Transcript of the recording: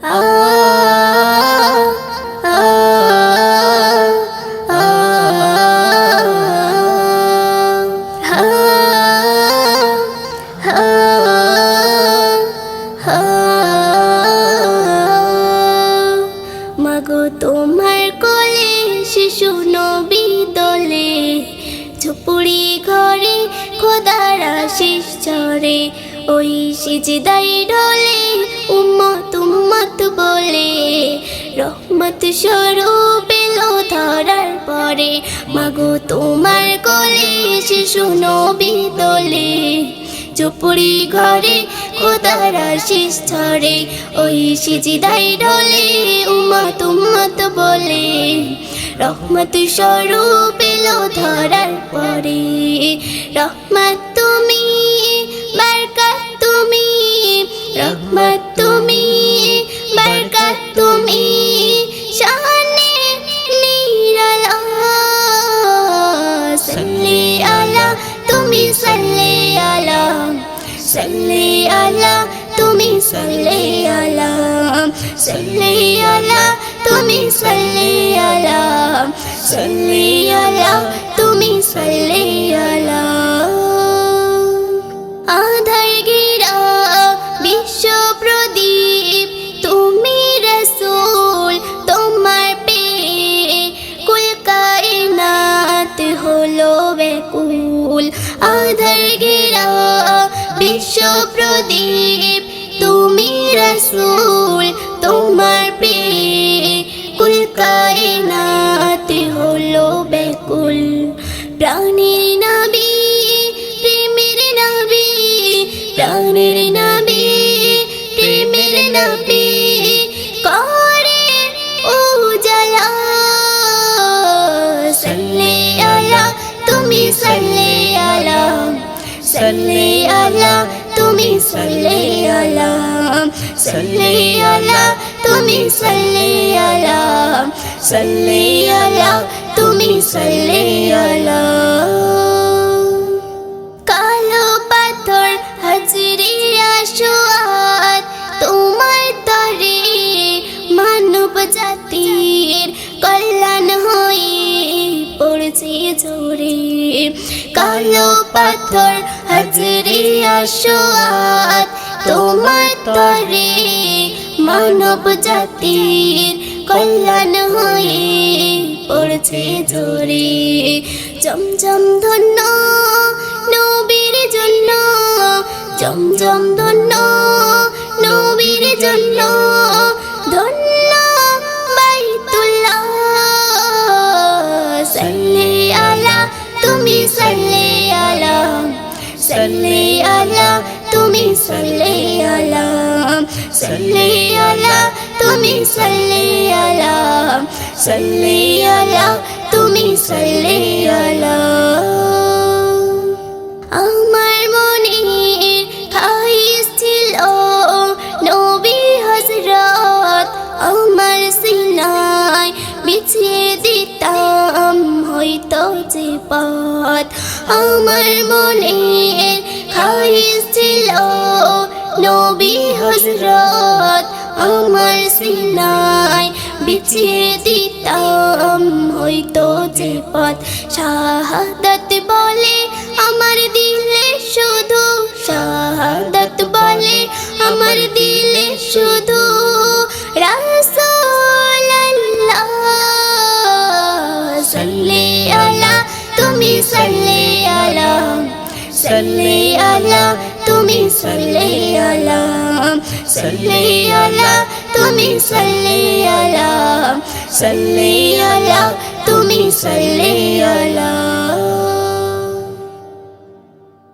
মাগো তোমার কোলে শিশু নবী দলে ঝুপুড়ি ঘরে খোদার আশিস চরে ওই সিজদাই ঢলে। উম্মত উম্মত বলে, রহমত স্বরূপ এলো ধরার পরে। মাগো, তোমার কোলে শিশু নবী দলে চুপুরি ঘরে খোদার আশিস ছড়ে। ওই সিজিদাই ডলে উম্মত উম্মত বলে। রহমত স্বরূপ এলো ধরার পরে। রহমত সাল্লি আলা তুমি সাল্লি আলা সাল্লি আলা তুমি সাল্লি আলা সাল্লি আলা তুমি সাল্লি আলা আধার গিরা বিশ্ব প্রদীপ, তুমি রসুল, তোমার পে কুল কায়নাত হলো বেকুল আধার গিরা প্রদীপ তুমি রসুল, তোমার কুল কায়নাত হলো বেকুল প্রাণীর নবী, প্রেমের নবী, প্রাণের নবী, প্রেমের নবী। করে উজালা, সাল্লি আলা তুমি সাল্লি আলা সাল্লি আলা তুমি সাল্লি আলা সাল্লি আলা তুমি সাল্লি আলা সাল্লি আলা তুমি সাল্লি আলা কালো পাথর হাজরি আসোয়াত তোমার তরে মানব জাতির কল্যাণ হয়ে পড়ছে জোরে। কালো পাথর আসোয়াত তোমার তরে মানব জাতির কল্যাণ হয়ে পড়ছে জোরে। জমজম ধন্য নবীর জন্য জমজম ধন্য নবীর জন্য। আলা তুমি সাল্লি আলা সাল্লি আলা তুমি সাল্লি আলা সাল্লি আলা তুমি সাল্লি আলা আমার মনে খাইস ছিল নবী হজরত আমার সিনায় বিছিয়ে দিতাম হয়তো যে পথ। আমার মনে ছিল নবী হজরত আমার সিনায়, বিছিয়ে দিতাম হয়তো যে পথ। শাহাদত বলে আমার দিলে শুধু, শাহাদত বলে আমার দিলে শুধু তুমি সাল্লি আলা সাল্লি আলা তুমি সাল্লি আলা সাল্লি আলা তুমি সাল্লি আলা সাল্লি আলা তুমি সাল্লি আলা